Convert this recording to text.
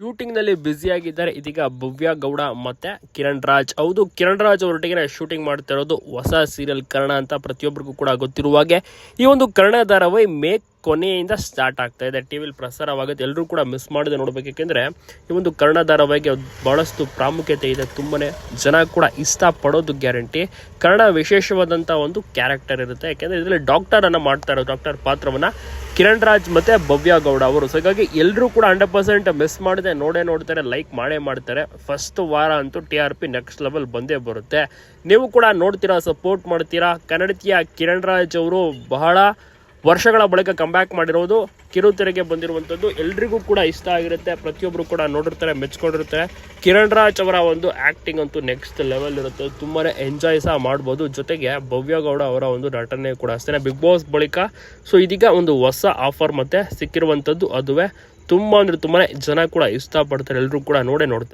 ಶೂಟಿಂಗ್ನಲ್ಲಿ busy ಆಗಿದ್ದಾರೆ ಇದೀಗ ಭವ್ಯ ಗೌಡ ಮತ್ತೆ ಕಿರಣ್ ರಾಜ್. ಹೌದು, ಕಿರಣ್ ರಾಜ್ ಅವರೊಟ್ಟಿಗೆ ಶೂಟಿಂಗ್ ಮಾಡ್ತಾ ಇರೋದು ಹೊಸ ಸೀರಿಯಲ್ ಕರ್ಣ ಅಂತ ಪ್ರತಿಯೊಬ್ಬರಿಗೂ ಕೂಡ ಗೊತ್ತಿರುವ ಹಾಗೆ. ಈ ಒಂದು ಕರ್ಣ ಧಾರಾವಾಹಿ ಮೇ ಕೊನೆಯಿಂದ ಸ್ಟಾರ್ಟ್ ಆಗ್ತಾ ಇದೆ. ಟಿವಿಲಿ ಪ್ರಸಾರವಾಗುತ್ತೆ ಎಲ್ಲರೂ ಕೂಡ ಮಿಸ್ ಮಾಡದೆ ನೋಡಬೇಕು. ಯಾಕೆಂದ್ರೆ ಈ ಒಂದು ಕರ್ಣಧಾರವಾಗಿ ಧಾರಾವಾಹಿಗೆ ಬಹಳಷ್ಟು ಪ್ರಾಮುಖ್ಯತೆ ಇದೆ. ತುಂಬನೇ ಜನ ಕೂಡ ಇಷ್ಟಪಡೋದು ಗ್ಯಾರಂಟಿ ಕರ್ಣ ವಿಶೇಷವಾದಂಥ ಒಂದು ಕ್ಯಾರೆಕ್ಟರ್ ಇರುತ್ತೆ. ಯಾಕೆಂದ್ರೆ ಇದರಲ್ಲಿ ಡಾಕ್ಟರ್ ಅನ್ನ ಮಾಡ್ತಾ ಇರೋ ಡಾಕ್ಟರ್ ಪಾತ್ರವನ್ನ ಕಿರಣ್ ರಾಜ್ ಮತ್ತೆ ಭವ್ಯ ಗೌಡ ಅವರು. ಸೊ ಹಾಗಾಗಿ ಎಲ್ಲರೂ ಕೂಡ ಹಂಡ್ರೆಡ್ ಪರ್ಸೆಂಟ್ ಮಿಸ್ ಮಾಡದೆ ನೋಡೇ ನೋಡ್ತಾರೆ ಲೈಕ್ ಮಾಡೇ ಮಾಡ್ತಾರೆ. ಫಸ್ಟ್ ವಾರ ಅಂತೂ T R P next level ಬಂದೇ ಬರುತ್ತೆ. ನೀವು ಕೂಡ ನೋಡ್ತೀರಾ ಸಪೋರ್ಟ್ ಮಾಡ್ತೀರಾ? ಕನ್ನಡತಿಯ ಕಿರಣ್ ರಾಜ್ ಅವರು ಬಹಳ ವರ್ಷಗಳ ಬಳಿಕ ಕಂಬ್ಯಾಕ್ ಮಾಡಿರೋದು ಕಿರುತೆರೆಗೆ ಬಂದಿರುವಂಥದ್ದು ಎಲ್ರಿಗೂ ಕೂಡ ಇಷ್ಟ ಆಗಿರುತ್ತೆ. ಪ್ರತಿಯೊಬ್ಬರು ಕೂಡ ನೋಡಿರ್ತಾರೆ, ಮೆಚ್ಕೊಂಡಿರ್ತಾರೆ. ಕಿರಣ್ ರಾಜ್ ಅವರ ಒಂದು ಆ್ಯಕ್ಟಿಂಗ್ ಅಂತೂ ನೆಕ್ಸ್ಟ್ ಲೆವೆಲ್ ಇರುತ್ತೆ. ತುಂಬಾ ಎಂಜಾಯ್ ಸಹ ಮಾಡ್ಬೋದು. ಜೊತೆಗೆ ಭವ್ಯ ಗೌಡ ಅವರ ಒಂದು ನಟನೆ ಕೂಡ ಅಷ್ಟೇ ಬಿಗ್ ಬಾಸ್ ಬಳಿಕ ಸೊ ಇದೀಗ ಒಂದು ಹೊಸ ಆಫರ್ ಮತ್ತೆ ಸಿಕ್ಕಿರುವಂಥದ್ದು ಅದುವೇ. ತುಂಬ ಅಂದರೆ ತುಂಬಾ ಜನ ಕೂಡ ಇಷ್ಟಪಡ್ತಾರೆ. ಎಲ್ಲರೂ ಕೂಡ ನೋಡೇ ನೋಡ್ತಾರೆ.